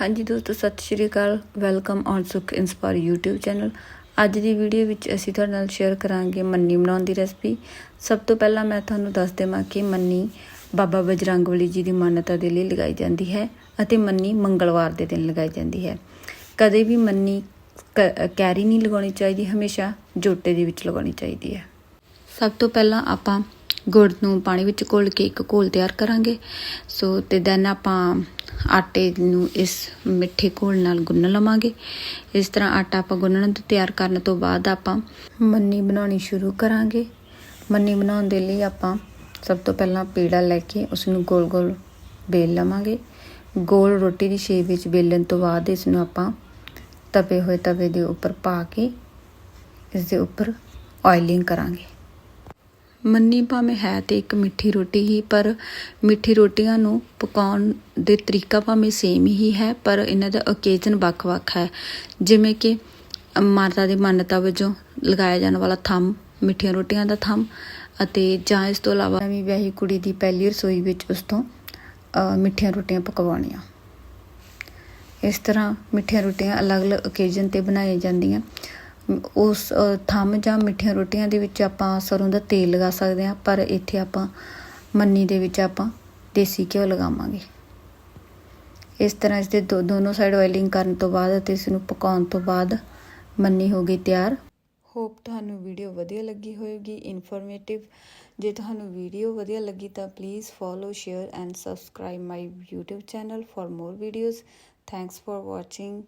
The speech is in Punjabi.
ਹਾਂਜੀ ਦੋਸਤੋ, ਸਤਿ ਸ਼੍ਰੀ ਅਕਾਲ। Welcome on Sukh inspire YouTube channel ਅੱਜ ਦੀ ਵੀਡੀਓ ਵਿੱਚ ਅਸੀਂ ਤੁਹਾਡੇ ਨਾਲ ਸ਼ੇਅਰ ਕਰਾਂਗੇ ਮੰਨੀ ਬਣਾਉਣ ਦੀ ਰੈਸਪੀ ਸਭ ਤੋਂ ਪਹਿਲਾਂ ਮੈਂ ਤੁਹਾਨੂੰ ਦੱਸ ਦੇਵਾਂ ਕਿ ਮੰਨੀ ਬਾਬਾ ਬਜਰੰਗਬਲੀ ਜੀ ਦੀ ਮਾਨਤਾ ਦੇ ਲਈ ਲਗਾਈ ਜਾਂਦੀ ਹੈ ਅਤੇ ਮੰਨੀ ਮੰਗਲਵਾਰ ਦੇ ਦਿਨ ਲਗਾਈ ਜਾਂਦੀ ਹੈ। ਕਦੇ ਵੀ ਮੰਨੀ ਕ- ਕੈਰੀ ਨਹੀਂ ਲਗਾਉਣੀ ਚਾਹੀਦੀ, ਹਮੇਸ਼ਾ ਜੋਟੇ ਦੇ ਵਿੱਚ ਲਗਾਉਣੀ ਚਾਹੀਦੀ ਹੈ। ਸਭ ਤੋਂ ਪਹਿਲਾਂ ਆਪਾਂ ਗੁੜ ਨੂੰ ਪਾਣੀ ਵਿੱਚ ਘੋਲ ਕੇ ਇੱਕ ਘੋਲ ਤਿਆਰ ਕਰਾਂਗੇ। ਸੋ ਤੇ ਦੈਨ ਆਪਾਂ ਆਟੇ ਨੂੰ ਇਸ ਮਿੱਠੇ ਘੋਲ ਨਾਲ ਗੁੰਨ ਲਵਾਂਗੇ। ਇਸ ਤਰ੍ਹਾਂ ਆਟਾ ਆਪਾਂ ਗੁੰਨਣ ਤੋਂ ਤਿਆਰ ਕਰਨ ਤੋਂ ਬਾਅਦ ਆਪਾਂ ਮੰਨੀ ਬਣਾਉਣੀ ਸ਼ੁਰੂ ਕਰਾਂਗੇ। ਮੰਨੀ ਬਣਾਉਣ ਦੇ ਲਈ ਆਪਾਂ ਸਭ ਤੋਂ ਪਹਿਲਾਂ ਪੇੜਾ ਲੈ ਕੇ ਉਸ ਨੂੰ ਗੋਲ-ਗੋਲ ਬੇਲ ਲਵਾਂਗੇ। ਗੋਲ ਰੋਟੀ ਦੀ ਸ਼ੇਪ ਵਿੱਚ ਬੇਲਣ ਤੋਂ ਬਾਅਦ ਇਸ ਨੂੰ ਆਪਾਂ ਤਵੇ ਹੋਏ ਤਵੇ ਦੇ ਉੱਪਰ ਪਾ ਕੇ ਇਸ ਦੇ ਉੱਪਰ ਆਇਲਿੰਗ ਕਰਾਂਗੇ। ਮੰਨੀ ਭਾਵੇਂ ਹੈ ਤੇ ਇੱਕ ਮਿੱਠੀ ਰੋਟੀ ਹੀ, ਪਰ ਮਿੱਠੀ ਰੋਟੀਆਂ ਨੂੰ ਪਕਾਉਣ ਦੇ ਤਰੀਕਾ ਭਾਵੇਂ ਸੇਮ ਹੀ ਹੈ, ਪਰ ਇਹਨਾਂ ਦਾ ਓਕੇਜ਼ਨ ਵੱਖ-ਵੱਖ ਹੈ। ਜਿਵੇਂ ਕਿ ਮਾਤਾ ਦੀ ਮਾਨਤਾ ਵਜੋਂ ਲਗਾਇਆ ਜਾਣ ਵਾਲਾ ਥੰਮ, ਮਿੱਠੀਆਂ ਰੋਟੀਆਂ ਦਾ ਥੰਮ, ਅਤੇ ਜਾਂ ਇਸ ਤੋਂ ਇਲਾਵਾ ਨਵੀਂ ਵਿਆਹੀ ਕੁੜੀ ਦੀ ਪਹਿਲੀ ਰਸੋਈ ਵਿੱਚ ਉਸ ਤੋਂ ਮਿੱਠੀਆਂ ਰੋਟੀਆਂ ਪਕਵਾਉਣੀਆਂ ਇਸ ਤਰ੍ਹਾਂ ਮਿੱਠੀਆਂ ਰੋਟੀਆਂ ਅਲੱਗ-ਅਲੱਗ ਓਕੇਜ਼ਨ ਤੇ ਬਣਾਈਆਂ ਜਾਂਦੀਆਂ। ਉਸ ਅ, ਥੰਮ ਜਾਂ ਮਿੱਠੀਆਂ ਰੋਟੀਆਂ ਦੇ ਵਿੱਚ ਆਪਾਂ ਸਰੋਂ ਦਾ ਤੇਲ ਲਗਾ ਸਕਦੇ ਹਾਂ ਪਰ ਇੱਥੇ ਆਪਾਂ ਮੰਨੀ ਦੇ ਵਿੱਚ ਆਪਾਂ ਦੇਸੀ ਘਿਓ ਲਗਾਵਾਂਗੇ। ਇਸ ਤਰ੍ਹਾਂ ਇਸ ਦੇ ਦੋ ਦੋਨੋਂ ਸਾਈਡ ਆਇਲਿੰਗ ਕਰਨ ਤੋਂ ਬਾਅਦ ਅਤੇ ਇਸ ਨੂੰ ਪਕਾਉਣ ਤੋਂ ਬਾਅਦ ਮੰਨੀ ਹੋ ਗਈ ਤਿਆਰ। ਹੋਪ ਤੁਹਾਨੂੰ ਵੀਡੀਓ ਵਧੀਆ ਲੱਗੀ ਹੋਵੇਗੀ ਇਨਫੋਰਮੇਟਿਵ ਜੇ ਤੁਹਾਨੂੰ ਵੀਡੀਓ ਵਧੀਆ ਲੱਗੀ ਤਾਂ please follow share and subscribe my YouTube channel for more videos thanks for watching